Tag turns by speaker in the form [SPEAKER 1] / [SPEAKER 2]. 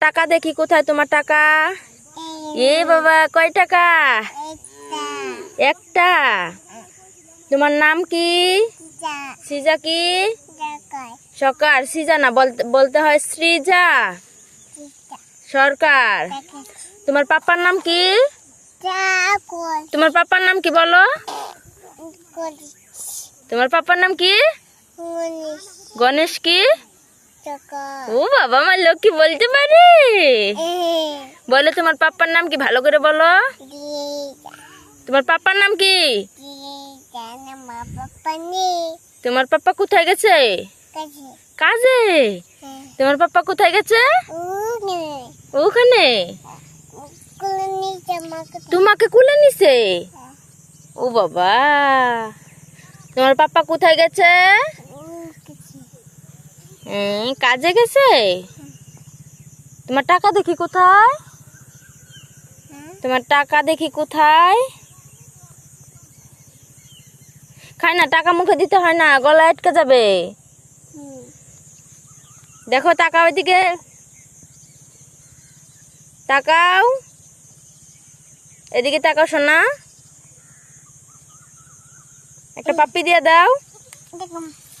[SPEAKER 1] টাকা দেখি কোথায় তোমার টাকা? এ বাবা কয় টাকা? একটা। তোমার নাম কি? সৃজা কি? সরকার। সৃজা না বলতে বলতে হয় সৃজা সরকার। তোমার পাপার নাম কি? তোমার পাপার নাম কি বলো? তোমার পাপার নাম কি? গণেশ কি? ও বাবা আমার লক্ষ্মী বলতে পারে? বলো তোমার পাপার নাম কি? ভালো করে বলো। তোমার পাপার নাম কি? তোমার পাপা কোথায় গেছে? কাজে। তোমার পাপা কোথায় গেছে? ওখানে। তোমাকে কুলে নিছে? ও বাবা। তোমার পাপা কোথায় গেছে? কাজে গেছে? তোমার টাকা দেখি কোথায়? তোমার টাকা দেখি কোথায়? খাই না টাকা মুখে দিতে হয় না গলা আটকে যাবে। দেখো টাকা ওইদিকে তাকাও। এদিকে তাকাও শোনা একটা পাপ্পি দিয়ে দাও।